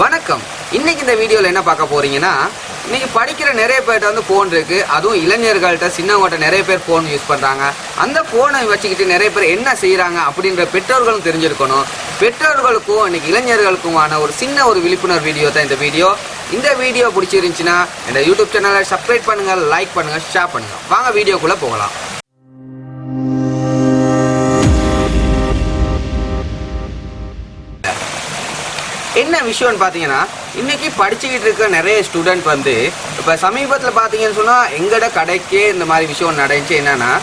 வணக்கம். இன்னைக்கு இந்த வீடியோவில் என்ன பார்க்க போறீங்கன்னா இன்னைக்கு படிக்கிற நிறைய பேர்கிட்ட வந்து ஃபோன் இருக்கு. அதுவும் இளைஞர்கள்ட்ட சின்னவங்கள்ட்ட நிறைய பேர் ஃபோன் யூஸ் பண்றாங்க. அந்த ஃபோனை வச்சுக்கிட்டு நிறைய பேர் என்ன செய்கிறாங்க அப்படின்ற பெற்றோர்களும் தெரிஞ்சிருக்கணும். பெற்றோர்களுக்கும் இன்னைக்கு இளைஞர்களுக்குமான ஒரு சின்ன ஒரு விழிப்புணர்வு வீடியோ தான் இந்த வீடியோ இந்த வீடியோ பிடிச்சிருந்துச்சுன்னா இந்த யூடியூப் சேனலை சப்ஸ்கிரைப் பண்ணுங்க லைக் பண்ணுங்க ஷேர் பண்ணுங்க. வாங்க வீடியோக்குள்ள போகலாம். என்ன விஷயம்னு பார்த்தீங்கன்னா இன்னைக்கு படிச்சுக்கிட்டு இருக்க நிறைய ஸ்டூடெண்ட் வந்து இப்போ சமீபத்தில் பார்த்தீங்கன்னு சொன்னால் எங்கட கடைக்கே இந்த மாதிரி விஷயம் நடந்துச்சு. என்னென்னா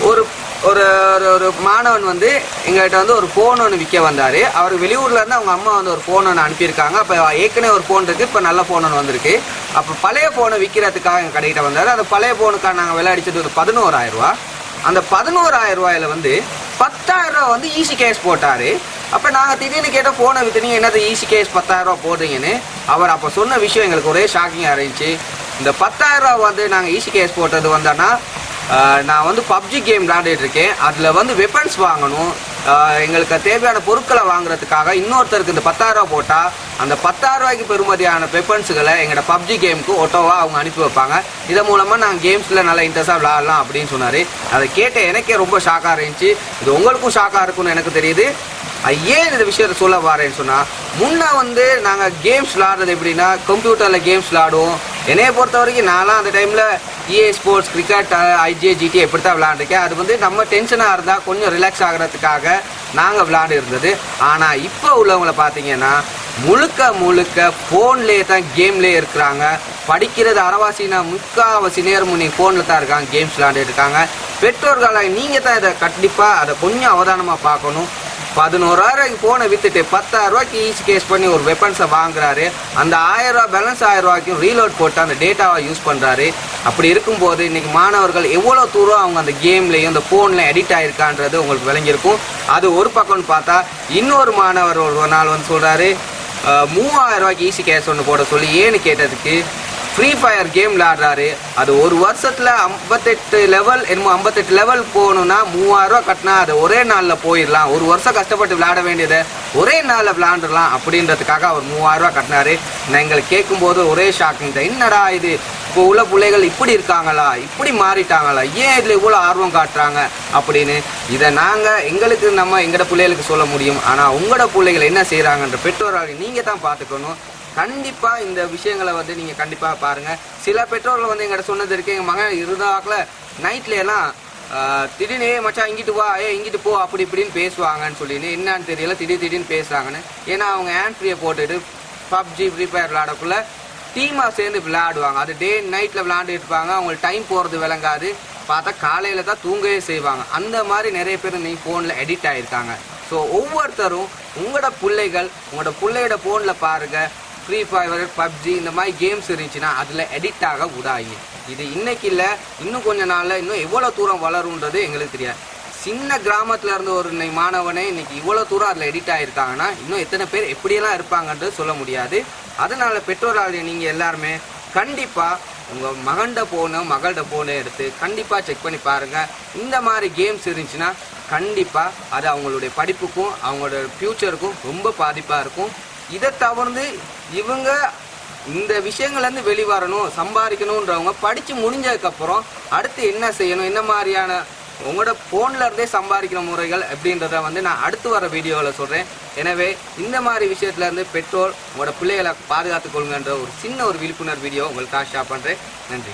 ஒரு ஒரு ஒரு- ஒரு மாணவன் வந்து எங்கள்கிட்ட வந்து ஒரு ஃபோன் ஒன்று விற்க வந்தார். அவர் வெளியூர்லேருந்து அவங்க அம்மா வந்து ஒரு ஃபோன் ஒன்று அனுப்பியிருக்காங்க. அப்போ ஏற்கனவே ஒரு ஃபோன் இருக்குது இப்போ நல்ல ஃபோன் ஒன்று வந்திருக்கு. அப்போ பழைய ஃபோனை விற்கிறதுக்காக எங்கள் கடைக்கிட்ட வந்தார். அந்த பழைய ஃபோனுக்காக நாங்கள் விலை ஒரு பதினோராயிரம் ரூபா அந்த பதினோராயிரம் ரூபாயில் வந்து பத்தாயிரம் ரூபா வந்து ஈஸி கேஷ் போட்டார். அப்போ நாங்கள் திடீர்னு கேட்டால் ஃபோனை வித்து நீங்க என்னது ஈஸி கேஸ் பத்தாயிரம் போடுறீங்கன்னு. அவர் அப்போ சொன்ன விஷயம் எங்களுக்கு ஒரே ஷாக்கிங்காக இருந்துச்சு. இந்த பத்தாயிரம் வந்து நாங்கள் ஈஸி கேஸ் போட்டது வந்தோன்னா நான் வந்து பப்ஜி கேம் விளையாடிட்டு இருக்கேன். வந்து வெப்பன்ஸ் வாங்கணும். எங்களுக்கு தேவையான பொருட்களை வாங்குறதுக்காக இன்னொருத்தருக்கு இந்த பத்தாயிரம் போட்டால் அந்த பத்தாயிரரூபாய்க்கு பெறுமதியான வெப்பன்ஸுகளை எங்களோட பப்ஜி கேமுக்கு ஓட்டோவாக அவங்க அனுப்பி வைப்பாங்க. இதன் மூலமாக நாங்கள் கேம்ஸில் நல்லா இன்ட்ரெஸ்ட்டாக விளாடலாம் அப்படின்னு சொன்னார். அதை கேட்ட எனக்கே ரொம்ப ஷாக்காக இருந்துச்சு. இது உங்களுக்கும் ஷாக்காக இருக்கும்னு எனக்கு தெரியுது. ஏன் இந்த விஷயத்த சொல்ல வரேன்னு சொன்னால் முன்ன வந்து நாங்கள் கேம்ஸ் விளாடுறது எப்படின்னா கம்ப்யூட்டரில் கேம்ஸ் விளாடுவோம் என்னைய பொறுத்த வரைக்கும் நான்லாம் அந்த டைமில் இஏ ஸ்போர்ட்ஸ் கிரிக்கெட் ஐஜே ஜிடி எப்படி தான் விளாண்டுருக்கேன் அது வந்து நம்ம டென்ஷனாக இருந்தால் கொஞ்சம் ரிலாக்ஸ் ஆகிறதுக்காக நாங்கள் விளாண்டு இருந்தது ஆனால் இப்போ உள்ளவங்களை பார்த்தீங்கன்னா முழுக்க முழுக்க ஃபோன்லேயே தான் கேம்லேயே இருக்கிறாங்க. படிக்கிறது அறவாசினா முக்கால்வாசி நேரம் நீ ஃபோனில் தான் இருக்காங்க கேம்ஸ் விளாண்டுட்டு இருக்காங்க. பெற்றோர்களாக நீங்கள் தான் இதை கண்டிப்பாக அதை கொஞ்சம் அவதானமாக பார்க்கணும். பதினோராயிரம் ஃபோனை வித்துட்டு பத்தாயிரம் ரூபாய்க்கு ஈஸி கேஸ் பண்ணி ஒரு வெப்பன்ஸை வாங்குறாரு. அந்த ஆயிரம் பேலன்ஸ் ஆயிரம் ரூபாய்க்கும் ரீலோட் போட்டு அந்த டேட்டாவை யூஸ் பண்ணுறாரு அப்படி இருக்கும்போது இன்றைக்கி மாணவர்கள் எவ்வளோ தூரம் அவங்க அந்த கேம்லேயும் அந்த ஃபோனில் எடிட் ஆகிருக்கான்றது உங்களுக்கு விளங்கியிருக்கும். அது ஒரு பக்கம்னு பார்த்தா இன்னொரு மாணவர் ஒரு நாள் வந்து சொல்கிறாரு மூவாயிரம் ரூபாய்க்கு ஈஸி கேஸ் ஒன்று போட சொல்லி ஏன்னு கேட்டதுக்கு? ஃப்ரீ ஃபயர் கேம் விளாடுறாரு அது ஒரு வருஷத்தில் ஐம்பத்தெட்டு லெவல் என்னமோ ஐம்பத்தெட்டு லெவல் போகணுன்னா மூவாயிரம் கட்டினா அது ஒரே நாளில் போயிடலாம். ஒரு வருஷம் கஷ்டப்பட்டு விளாட வேண்டியதை ஒரே நாளில் விளாண்டுடலாம் அப்படின்றதுக்காக அவர் மூவாயிரம் கட்டினாரு. நான் எங்களுக்கு கேட்கும்போது ஒரே ஷாக்கிங் தான் என்னடா இது? இப்போ உள்ள பிள்ளைகள் இப்படி இருக்காங்களா? இப்படி மாறிட்டாங்களா? ஏன் இதில் இவ்வளோ ஆர்வம் காட்டுறாங்க? அப்படின்னு இதை நாங்கள் எங்களுக்கு நம்ம எங்களோட பிள்ளைகளுக்கு சொல்ல முடியும். ஆனால் உங்களோட பிள்ளைகள் என்ன செய்கிறாங்கன்ற பெற்றோராக நீங்கள் தான் பார்த்துக்கணும். கண்டிப்பாக இந்த விஷயங்களை வந்து நீங்கள் கண்டிப்பாக பாருங்கள் சில பெற்றோர்கள் வந்து எங்கிட்ட சொன்னது இருக்கு. எங்கள் மகன் இருந்தாக்கில் நைட்ல திடீர்னு "ஏய் மச்சான் இங்கிட்டு வா ஏ இங்கிட்டு போ அப்படி இப்படின்னு பேசுவாங்கன்னு சொல்லின்னு என்னன்னு தெரியல திடீர் திடீர்னு பேசுறாங்கன்னு. ஏன்னா அவங்க ஹேண்ட் ஃப்ரீயை போட்டுட்டு பப்ஜி ஃப்ரீ ஃபயர் விளாடக்குள்ள டீமாக சேர்ந்து விளையாடுவாங்க. அது டே நைட்டில் விளையாண்டுட்டு இருப்பாங்க. அவங்களுக்கு டைம் போகிறது விளங்காது. பார்த்தா காலையில் தான் தூங்கவே செய்வாங்க. அந்த மாதிரி நிறைய பேர் நீங்கள் ஃபோனில் எடிட் ஆகிருக்காங்க ஸோ ஒவ்வொருத்தரும் உங்களோட பிள்ளைகள் உங்களோட பிள்ளையோட ஃபோனில் பாருங்கள் ஃப்ரீ ஃபயர் பப்ஜி இந்த மாதிரி கேம்ஸ் இருந்துச்சுன்னா அதில் எடிட் ஆக விடாங்க இது இன்னைக்கு இல்லை இன்னும் கொஞ்ச நாளில் இன்னும் எவ்வளோ தூரம் வளரும்ன்றது எங்களுக்கு தெரியாது. சின்ன கிராமத்தில் இருந்த ஒரு இன்னைக்கு மாணவனே இன்னைக்கு இவ்வளோ தூரம் அதில் எடிட் ஆகிருக்காங்கன்னா இன்னும் எத்தனை பேர் எப்படியெல்லாம் இருப்பாங்கன்றது சொல்ல முடியாது. அதனால் பெற்றோராளி நீங்கள் எல்லாருமே கண்டிப்பாக உங்கள் மகன்கிட்ட ஃபோனை மகள்கிட்ட ஃபோனை எடுத்து கண்டிப்பாக செக் பண்ணி பாருங்கள் இந்த மாதிரி கேம்ஸ் இருந்துச்சுன்னா கண்டிப்பாக அது அவங்களுடைய படிப்புக்கும் அவங்களோட ஃப்யூச்சருக்கும் ரொம்ப பாதிப்பாக இருக்கும். இதை தவிர்த்து இவங்க இந்த விஷயங்கள்லேருந்து வெளிவரணும் சம்பாதிக்கணுன்றவங்க படித்து முடிஞ்சதுக்கப்புறம் அடுத்து என்ன செய்யணும் என்ன மாதிரியான உங்களோட ஃபோனில் இருந்தே சம்பாதிக்கிற முறைகள் அப்படின்றத வந்து நான் அடுத்து வர வீடியோவில் சொல்கிறேன் எனவே இந்த மாதிரி விஷயத்துலேருந்து பெற்றோர் உங்களோட பிள்ளைகளை பாதுகாத்துக் கொள்ளுங்கன்ற ஒரு சின்ன ஒரு விழிப்புணர்வு வீடியோ உங்களுக்காக ஷேர் பண்ணுறேன் நன்றி.